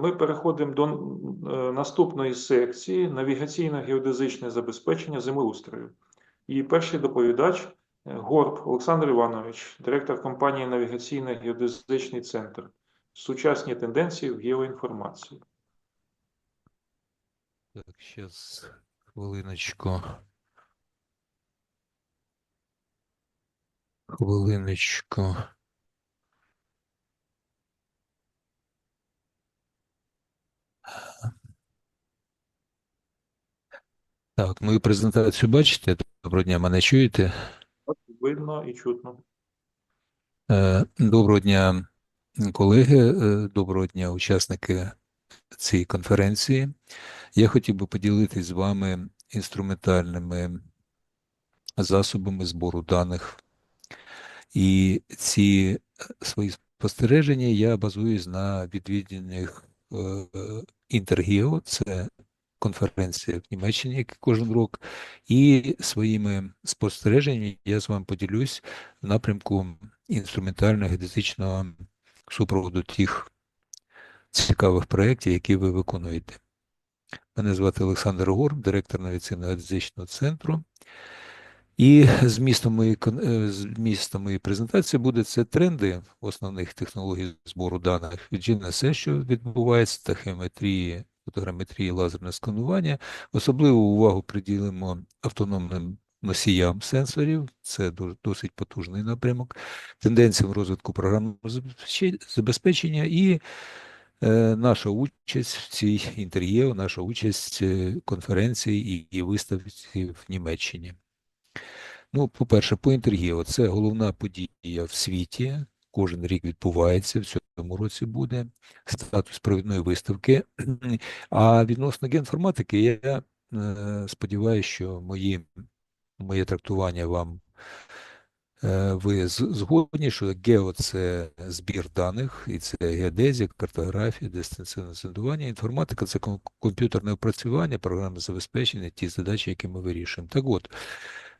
Ми переходимо до е, наступної секції навігаційно-геодезичне забезпечення землеустрою. І перший доповідач Горб Олександр Іванович, директор компанії Навігаційно-геодезичний центр. Сучасні тенденції в геоінформації. Так, сейчас хвилиночку. Хвилиночку. Так, мою презентацію бачите? Доброго дня, мене чуєте? Видно і чутно. Е, Доброго дня, колеги, е, доброго дня, учасники цієї конференції. Я хотів би поділитись з вами інструментальними засобами збору даних. І ці свої спостереження я базуюсь на відвідуваних е, Інтергіо, це конференція в Німеччині як кожен рік, і своїми спостереженнями я з вами поділюсь в напрямку інструментально-геодезичного супроводу тих цікавих проєктів, які ви виконуєте. Мене звати Олександр Горб, директор навігаційно-геодезичного центру. І змістом моєї, е, змістом моєї презентації буде це тренди основних технологій збору даних від GNSS, що відбувається, тахіометрії, фотограметрії, лазерне сканування. Особливу увагу приділимо автономним носіям сенсорів, це до- досить потужний напрямок, тенденціям розвитку програмного забезпечення і е, наша участь в цій інтер'єрі, наша участь е, конференції і, виставці в Німеччині. Ну, по-перше, по інтергіо це головна подія в світі. Кожен рік відбувається, в цьому році буде статус провідної виставки. А відносно геоінформатики, я е, сподіваюся, що мої, моє трактування вам е, ви згодні, що гео це збір даних, і це геодезія, картографія, дистанційне зондування. Інформатика це комп'ютерне опрацювання, програмне забезпечення, ті задачі, які ми вирішуємо. Так от,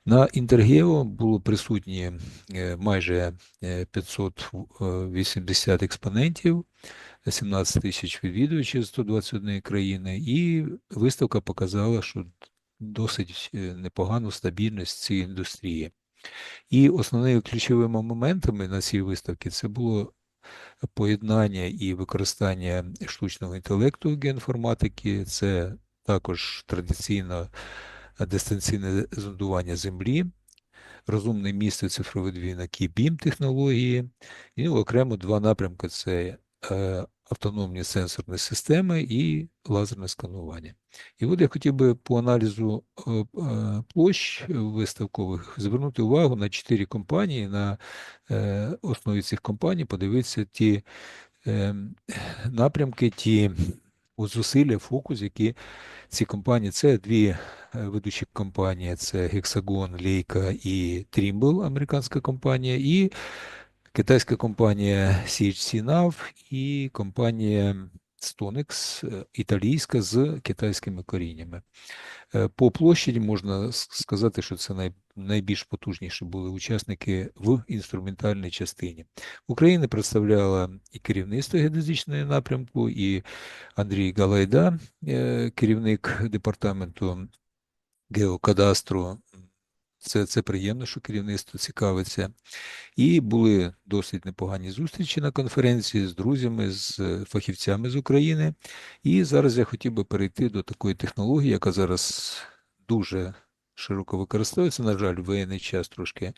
на Інтергео було присутні е, майже е, 580 експонентів, 17 тисяч відвідувачів з 121 країни, і виставка показала, що досить е, непогану стабільність цієї індустрії. І основними ключовими моментами на цій виставці це було поєднання і використання штучного інтелекту геоінформатики, це також традиційно дистанційне зондування землі, розумне місце цифрові двійники BIM технології, і окремо два напрямки це е, автономні сенсорні системи і лазерне сканування. І от я хотів би по аналізу е, е, площ виставкових звернути увагу на чотири компанії, на основі цих компаній подивитися ті напрямки, ті зусилля, фокус, які ці компанії, це дві е, ведучі компанії, це Hexagon, Leica і Trimble, американська компанія, і китайська компанія CHC Nav і компанія Stonex, е, італійська з китайськими коріннями. Е, По площаді можна сказати, що це най, найбільш потужніші були учасники в інструментальній частині. Україна представляла і керівництво геодезичної напрямку, і Андрій Галайда, е, керівник департаменту геокадастру. Це, це приємно, що керівництво цікавиться. І були досить непогані зустрічі на конференції з друзями, з фахівцями з України. І зараз я хотів би перейти до такої технології, яка зараз дуже широко використовується. На жаль, в воєнний час трошки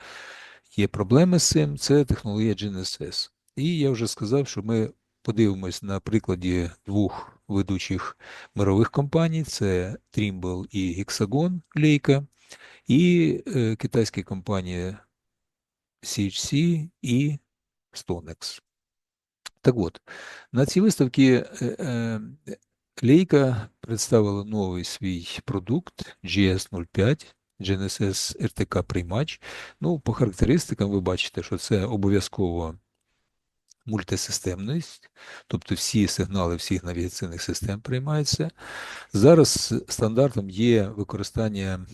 є проблеми з цим. Це технологія GNSS. І я вже сказав, що ми подивимось на прикладі двох ведучих мирових компаній: це Trimble і Hexagon Leica, і е, китайські компанії CHC і Stonex. Так от, на цій виставці е, е, представила новий свій продукт GS05, GNSS RTK приймач. Ну, по характеристикам ви бачите, що це обов'язково мультисистемність, тобто всі сигнали всіх навігаційних систем приймаються. Зараз стандартом є використання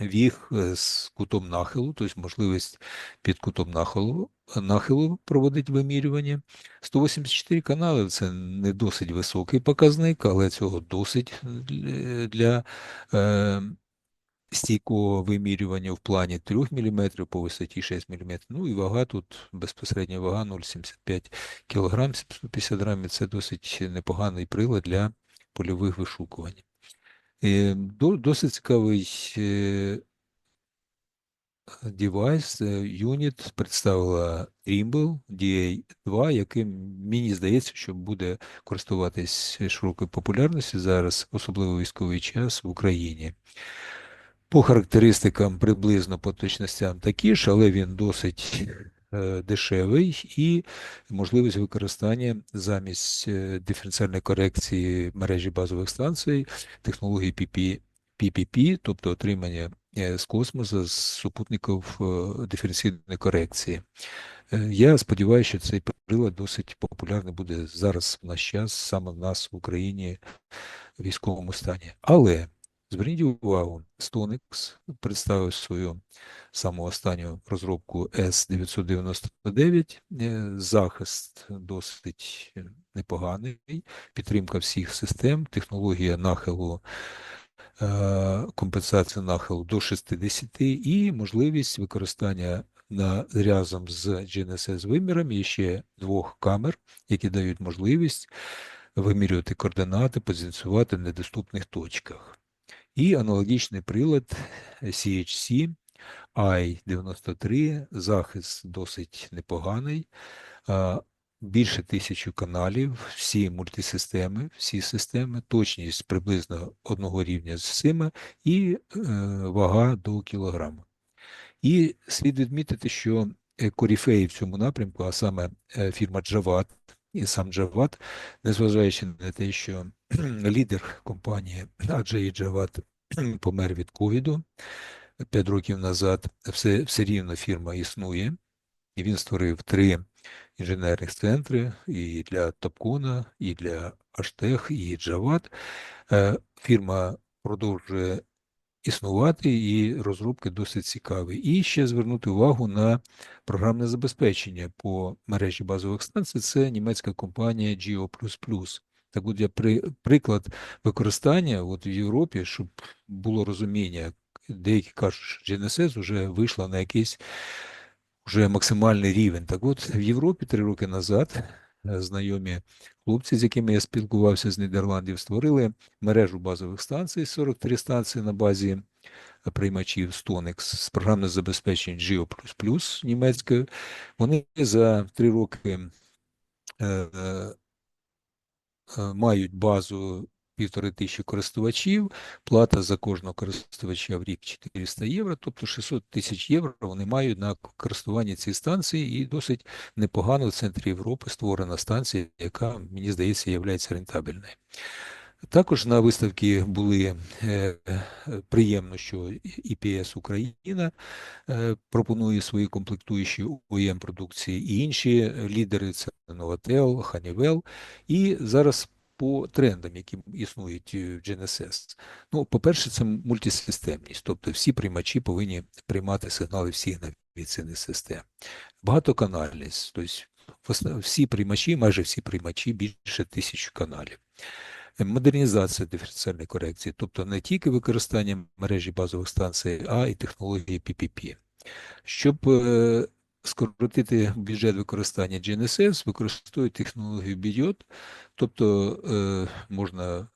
віг е, з кутом нахилу, тобто можливість під кутом нахилу, нахилу проводити вимірювання. 184 канали це не досить високий показник, але цього досить для, для е, стійкого вимірювання в плані 3 мм по висоті 6 мм. Ну і вага тут безпосередня вага 0,75 кг, 750 грамів. Це досить непоганий прилад для польових вишукувань. Е, Досить цікавий е, девайс, е, юніт представила Trimble DA2, яким мені здається, що буде користуватись широкою популярністю зараз, особливо військовий час в Україні. По характеристикам приблизно по точностям такі ж, але він досить е, дешевий і можливість використання замість е, диференціальної корекції мережі базових станцій технології PP, PPP, тобто отримання е, з космосу з супутників диференційної корекції. Я сподіваюся, що цей прилад досить популярний буде зараз в наш час, саме в нас в Україні в військовому стані. Але зверніть увагу, Stonix представив свою саму останню розробку S999. Е, Захист досить непоганий, підтримка всіх систем, технологія нахилу е, компенсація нахилу до 60 і можливість використання на, разом з GNSS вимірами ще двох камер, які дають можливість вимірювати координати, позиціонувати в недоступних точках. І аналогічний прилад CHC i93, захист досить непоганий, більше тисячі каналів, всі мультисистеми, всі системи, точність приблизно одного рівня з всіма і е, вага до кілограма. І слід відмітити, що коріфеї в цьому напрямку, а саме е, фірма Джават і сам Джават, незважаючи на те, що лідер компанії Аджей Джават помер від ковіду 5 років назад, все, все рівно фірма існує, і він створив три інженерних центри і для Топкона, і для Аштех, і Джават. Е, Фірма продовжує існувати, і розробки досить цікаві. І ще звернути увагу на програмне забезпечення по мережі базових станцій. Це німецька компанія Geo++. Так от я при, приклад використання от в Європі, щоб було розуміння, деякі кажуть, що GNSS вже вийшла на якийсь вже максимальний рівень. Так от в Європі три роки назад е, знайомі хлопці, з якими я спілкувався з Нідерландів, створили мережу базових станцій, 43 станції на базі е, приймачів Stonex з програмне забезпечення Geo++ німецькою. Вони за три роки е, е, мають базу півтори тисячі користувачів, плата за кожного користувача в рік 400 євро, тобто 600 тисяч євро вони мають на користування цієї станції, і досить непогано в центрі Європи створена станція, яка, мені здається, є рентабельною. Також на виставці були е, приємно, що ІПС Україна е, пропонує свої комплектуючі ОЕМ продукції, і інші лідери це Novatel, Honeywell. І зараз по трендам, які існують в GNSS. Ну, по-перше, це мультисистемність, тобто всі приймачі повинні приймати сигнали всіх навігаційних систем. Багатоканальність, тобто всі приймачі, майже всі приймачі більше тисячі каналів. Модернізація диференціальної корекції, тобто не тільки використання мережі базових станцій, а й технології PPP. Щоб е, скоротити бюджет використання GNSS, використовують технологію BIOT, тобто е, можна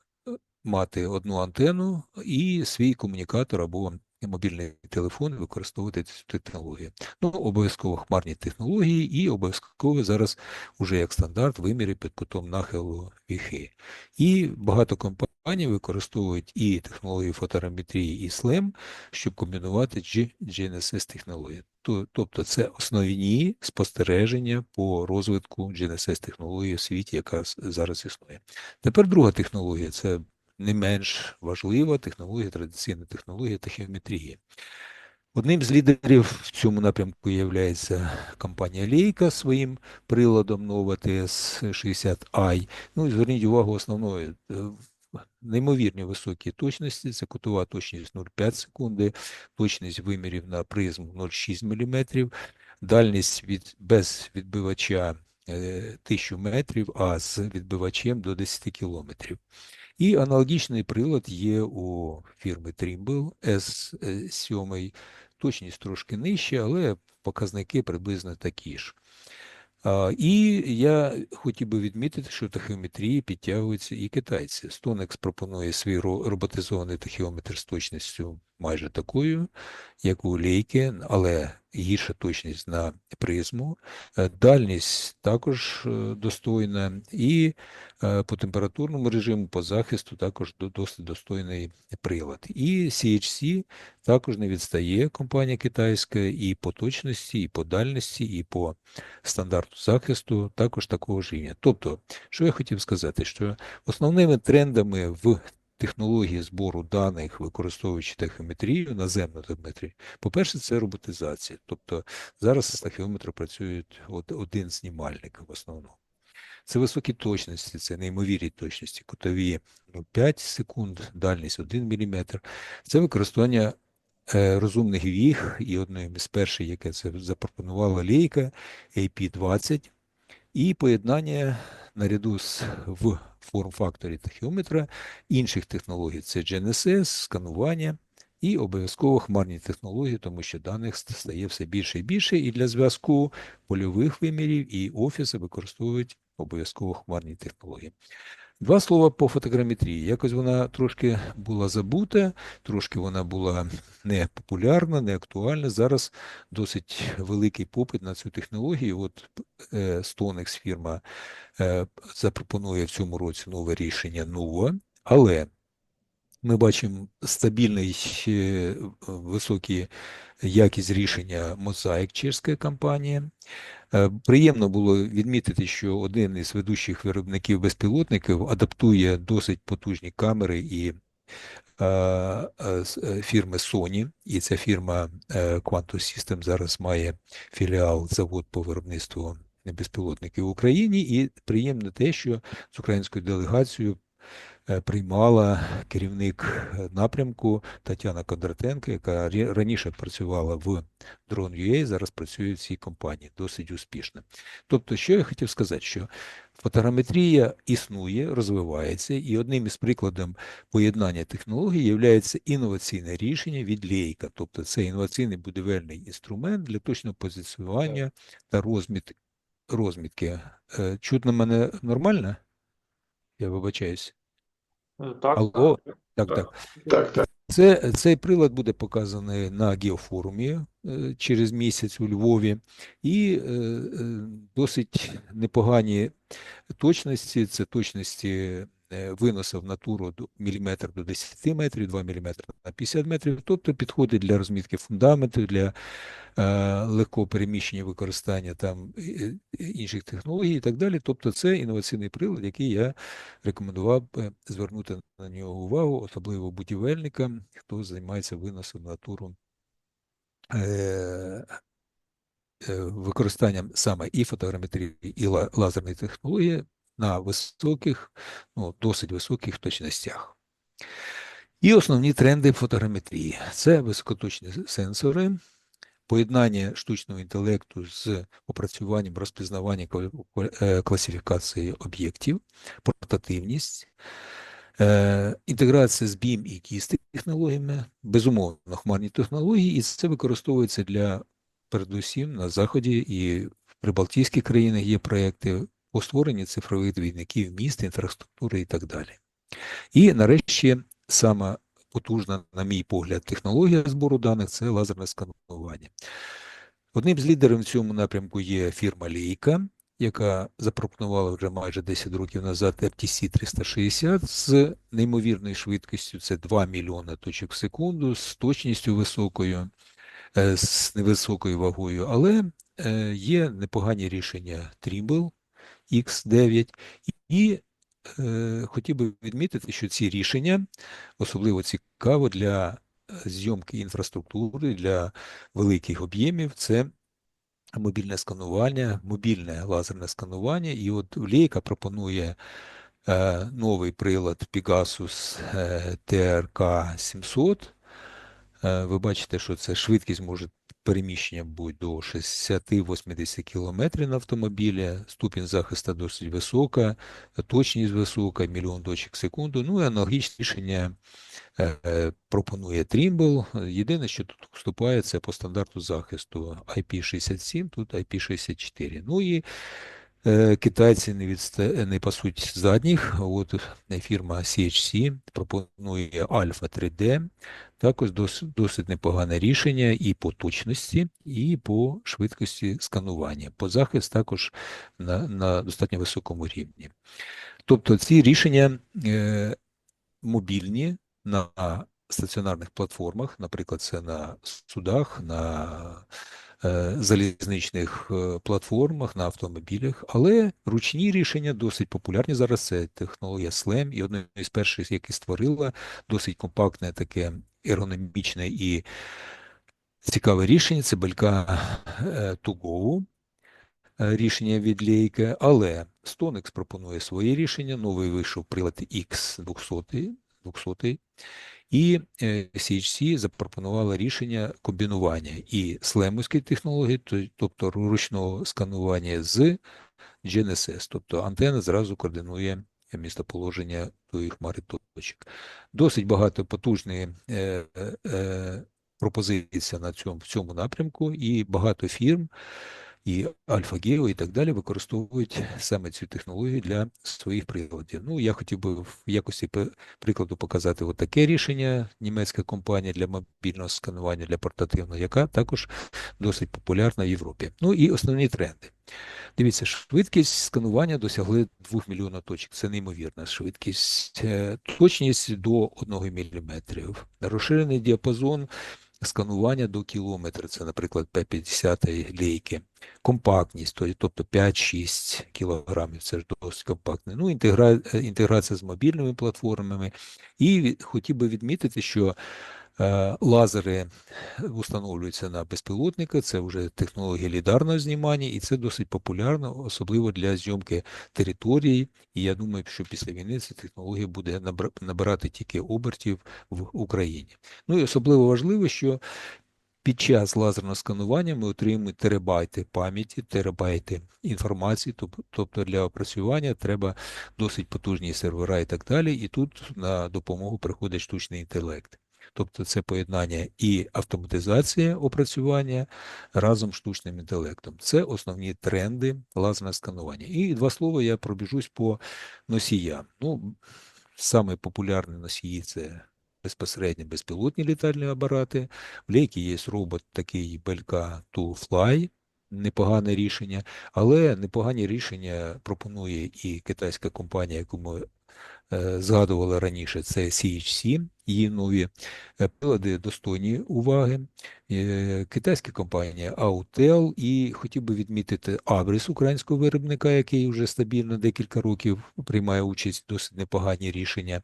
мати одну антенну і свій комунікатор або мобільний телефон використовувати цю технологію. Ну, обов'язково хмарні технології і обов'язково зараз уже як стандарт виміри під кутом нахилу віхи. І багато компаній використовують і технології фотограметрії, і SLAM, щоб комбінувати GNSS технології. Тобто це основні спостереження по розвитку GNSS технології в світі, яка зараз існує. Тепер друга технологія це не менш важлива технологія, традиційна технологія тахіометрії. Одним з лідерів в цьому напрямку є компанія Leica своїм приладом Nova TS60i. Ну і зверніть увагу, основною неймовірні високі точності, це кутова точність 0,5 секунди, точність вимірів на призму 0,6 мм, дальність від, без відбивача е, 1000 метрів, а з відбивачем до 10 кілометрів. І аналогічний прилад є у фірми Trimble S7, точність трошки нижча, але показники приблизно такі ж. І я хотів би відмітити, що тахіометрії підтягуються і китайці. Стонекс пропонує свій ро- роботизований тахіометр з точністю майже такою, як у Leica, але гірша точність на призму. Е, Дальність також е, достойна, і е, по температурному режиму, по захисту також досить достойний прилад. І CHC також не відстає компанія китайська і по точності, і по дальності, і по стандарту захисту також такого ж рівня. Тобто, що я хотів сказати, що основними трендами в технології збору даних, використовуючи тахіометрію, наземну тахіометрію, по-перше, це роботизація. Тобто зараз з тахіометром працюють один знімальник в основному. Це високі точності, це неймовірні точності, кутові ну, 5 секунд, дальність 1 мм. Це використання е, розумних віг, і одним з перших, яке це запропонувала лейка AP20, і поєднання наряду з форм-факторі тахіометра інших технологій. Це GNSS, сканування і обов'язково хмарні технології, тому що даних стає все більше і більше, і для зв'язку польових вимірів і офіси використовують обов'язково хмарні технології. Два слова по фотограметрії. Якось вона трошки була забута, трошки вона була не популярна, не актуальна. Зараз досить великий попит на цю технологію. От е, Stonex фірма е, запропонує в цьому році нове рішення NUVA, але ми бачимо стабільний е, високий якість рішення Mosaic, чешська компанія. Е, Приємно було відмітити, що один із ведучих виробників безпілотників адаптує досить потужні камери і е, фірми Sony, і ця фірма Quantum System зараз має філіал завод по виробництву безпілотників в Україні. І приємно те, що з українською делегацією приймала керівник е, напрямку Тетяна Кондратенко, яка раніше працювала в Drone.ua, зараз працює в цій компанії досить успішно. Тобто, що я хотів сказати, що фотограметрія існує, розвивається, і одним із прикладів поєднання технологій є інноваційне рішення від Leica. Тобто це інноваційний будівельний інструмент для точного позиціонування та розміт, розмітки. Е, Чутно мене нормально? Я вибачаюсь. Е, Так, Алло? так, Так, так. так. Так. Це, цей прилад буде показаний на геофорумі е, через місяць у Львові, і е, досить непогані точності. Це точності е, виносу в натуру міліметр до 10 метрів, 2 мм на 50 метрів, тобто підходить для розмітки фундаменту, для е, легкого переміщення використання там інших технологій і так далі. Тобто це інноваційний прилад, який я рекомендував звернути на нього увагу, особливо будівельникам, хто займається виносом натуру е, е, використанням саме і фотограметрії, і ла- лазерної технології на високих, ну, досить високих точностях. І основні тренди фотограметрії це високоточні сенсори, поєднання штучного інтелекту з опрацюванням розпізнавання е, класифікації об'єктів, портативність, інтеграція з BIM і KISS технологіями, безумовно, хмарні технології, і це використовується для передусім на Заході і в Прибалтійських країнах є проекти по створенню цифрових двійників міст, інфраструктури і так далі. І нарешті сама потужна, на мій погляд, технологія збору даних це лазерне сканування. Одним з лідерів в цьому напрямку є фірма Leica, яка запропонувала вже майже 10 років назад FTC 360 з неймовірною швидкістю, це 2 мільйони точок в секунду, з точністю високою, е, з невисокою вагою, але е, є непогані рішення Trimble X9 і е, хотів би відмітити, що ці рішення особливо цікаво для е, зйомки інфраструктури, для великих об'ємів. Це мобільне сканування, мобільне лазерне сканування. І от Лейка пропонує е, новий прилад Pegasus е, TRK 700. Е, Ви бачите, що це швидкість може переміщення будь до 60-80 км на автомобілі, ступінь захисту досить висока, точність висока, мільйон точок в секунду. Ну і аналогічне рішення е, е, пропонує Trimble. Єдине, що тут вступає, це по стандарту захисту IP67, тут IP64. Ну і Китайці не відста... не пасуть задніх. От е, фірма CHC пропонує Alpha 3D. Також досить, досить непогане рішення і по точності, і по швидкості сканування. По захист також на, на достатньо високому рівні. Тобто ці рішення е, мобільні на стаціонарних платформах, наприклад, це на судах, на залізничних е, платформах, на автомобілях, але ручні рішення досить популярні зараз. Це технологія SLAM, і одне з перших, які створила досить компактне, таке ергономічне і цікаве рішення. Це белька е, Тугову. е, Рішення від Лейка, але Stonex пропонує своє рішення. Новий вийшов прилад X200, 200 і е, CHC запропонувала рішення комбінування і слемовської технології, тобто ручного сканування з GNSS, тобто антенна зразу координує містоположення тої хмари точок. Досить багато потужної е, е, е, на цьому, в цьому напрямку, і багато фірм, і AlphaGeo і так далі використовують саме цю технологію для своїх приладів. Ну, я хотів би в якості прикладу показати таке рішення, німецька компанія для мобільного сканування, для портативного, яка також досить популярна в Європі. Ну і основні тренди. Дивіться, швидкість сканування досягли 2 мільйона точок. Це неймовірна швидкість. Е, Точність до 1 мм. Розширений діапазон сканування до кілометра. Це, наприклад, P50 лейки. Компактність, тобто 5-6 кілограмів. Це ж досить компактне. Ну, інтегра... інтеграція з мобільними платформами. І хотів би відмітити, що лазери встановлюються на безпілотника, це вже технологія лідарного знімання, і це досить популярно, особливо для зйомки території. І я думаю, що після війни ця технологія буде набирати тільки обертів в Україні. Ну і особливо важливо, що під час лазерного сканування ми отримуємо терабайти пам'яті, терабайти інформації, тобто для опрацювання треба досить потужні сервера і так далі. І тут на допомогу приходить штучний інтелект. Тобто це поєднання і автоматизація опрацювання разом з штучним інтелектом. Це основні тренди лазерного сканування. І два слова я пробіжусь по носіям. Ну, саме популярні носії це безпосередньо безпілотні літальні апарати. В Лейкі є робот такий Belka to Fly, непогане рішення, але непогані рішення пропонує і китайська компанія, яку ми згадували раніше, це CHC, її нові е, прилади достойні уваги. Е, Китайська компанія Autel і хотів би відмітити Абрис українського виробника, який вже стабільно декілька років приймає участь досить непогані рішення.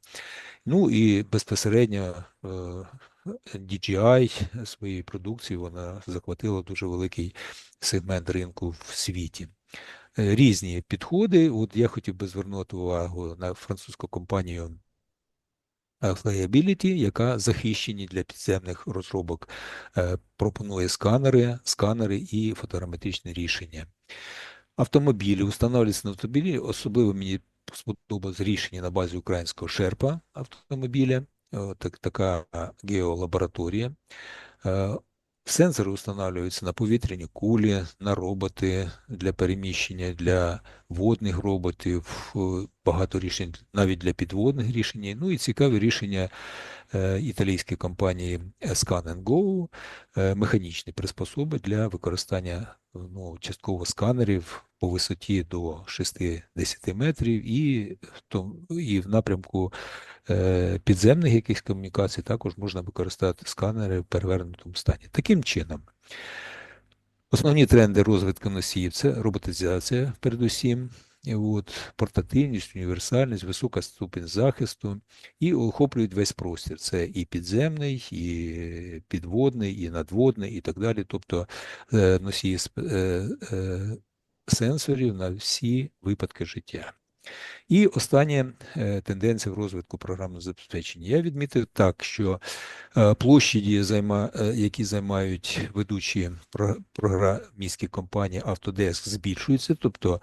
Ну і безпосередньо е, DJI своєю продукцією вона захватила дуже великий сегмент ринку в світі. Е, Різні підходи. От я хотів би звернути увагу на французьку компанію Flyability, яка захищені для підземних розробок, е, пропонує сканери, сканери і фотограметричне рішення. Автомобілі встановлюються на автомобілі. Особливо мені сподобалось рішення на базі українського шерпа автомобіля, Е, так, така геолабораторія. Сенсори встановлюються на повітряні кулі, на роботи для переміщення, для водних роботів, е, багато рішень навіть для підводних рішень. Ну і цікаві рішення е, італійської компанії Scan Go, е, механічні приспособи для використання ну, частково сканерів по висоті до 60 метрів і і в напрямку підземних якихось комунікацій також можна використати сканери в перевернутому стані. Таким чином, основні тренди розвитку носіїв це роботизація, передусім, от, портативність, універсальність, висока ступінь захисту і охоплюють весь простір. Це і підземний, і підводний, і надводний, і так далі. Тобто е, носії е, е, сенсорів на всі випадки життя. І остання е, тенденція в розвитку програмного забезпечення. Я відмітив так, що е, займа, е, які займають ведучі про- програмістські компанії Autodesk, збільшуються, тобто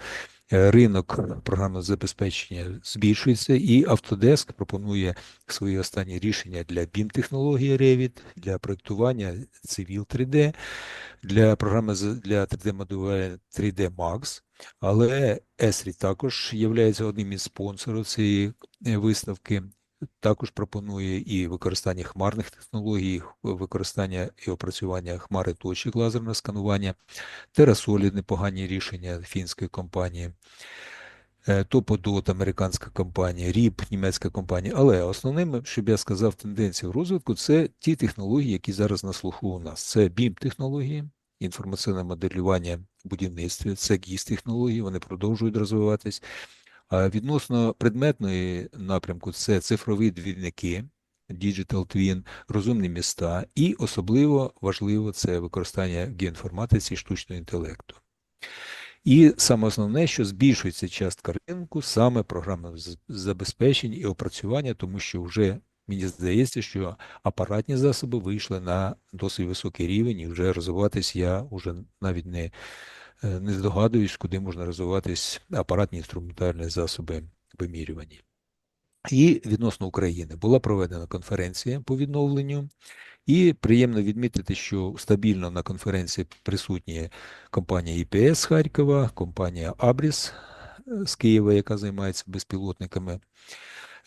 ринок програмного забезпечення збільшується, і Autodesk пропонує свої останні рішення для BIM-технології Revit, для проєктування Civil 3D, для програми для 3D-моделювання 3D Max, але Esri також є одним із спонсорів цієї е, виставки. Також пропонує і використання хмарних технологій, використання і опрацювання хмари точок лазерного сканування, TerraSolid – непогані рішення фінської компанії, е, Topodot – американська компанія, RIP – німецька компанія. Але основним, щоб я сказав, тенденція в розвитку – це ті технології, які зараз на слуху у нас. Це BIM-технології, інформаційне моделювання будівництві, це GIS-технології, вони продовжують розвиватись. Відносно предметної напрямку це цифрові двірники, Digital Twin, розумні міста, і особливо важливо це використання геоінформатиці штучного інтелекту. І саме основне, що збільшується частка ринку саме програмного з- забезпечення і опрацювання, тому що вже мені здається, що апаратні засоби вийшли на досить високий рівень, і вже розвиватись я вже навіть не, е, не здогадуюсь, куди можна розвиватись апаратні інструментальні засоби вимірювання. І відносно України була проведена конференція по відновленню, і приємно відмітити, що стабільно на конференції присутні компанія ІПС Харкова, компанія Абріс е, з Києва, яка займається безпілотниками.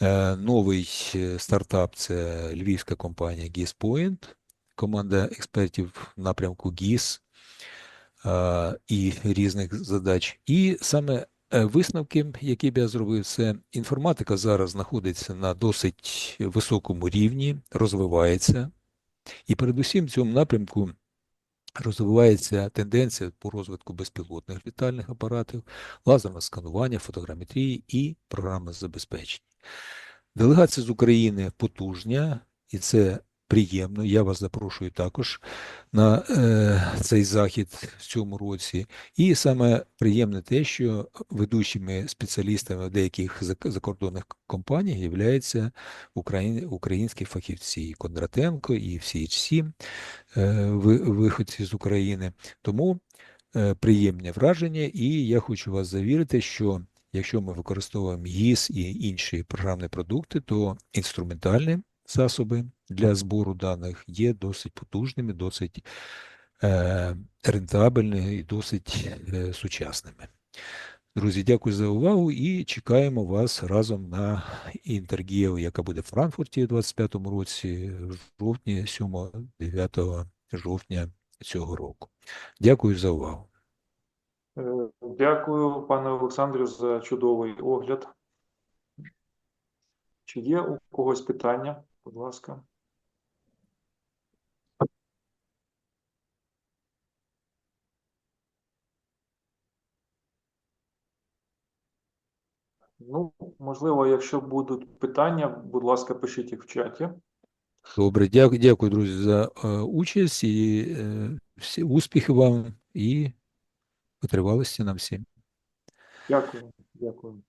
Е, Новий е, стартап це львівська компанія GISPoint, команда експертів в напрямку GIS е, і різних задач. І саме висновки, які б я зробив, це інформатика зараз знаходиться на досить високому рівні, розвивається. І передусім в цьому напрямку розвивається тенденція по розвитку безпілотних літальних апаратів, лазерного сканування, фотограметрії і програми забезпечення. Делегація з України потужня, і це приємно. Я вас запрошую також на е, цей захід в цьому році. І саме приємне те, що ведучими спеціалістами деяких закордонних компаній являються україн, українські фахівці і Кондратенко, і CHC, е, виходці з України. Тому е, приємне враження, і я хочу вас завірити, що якщо ми використовуємо ГІС і інші програмні продукти, то інструментальні засоби для збору даних є досить потужними, досить е, рентабельними і досить е, сучасними. Друзі, дякую за увагу і чекаємо вас разом на інтергію, яка буде в Франкфурті у 25-му році, в жовтні, 7-9 жовтня цього року. Дякую за увагу. Е, Дякую, пане Олександрю, за чудовий огляд. Чи є у когось питання? Будь ласка. Ну, можливо, якщо будуть питання, будь ласка, пишіть їх в чаті. Добре, дякую, дякую, друзі, за е, участь і е, всі успіхи вам і витривалості нам всім. Дякую, дякую.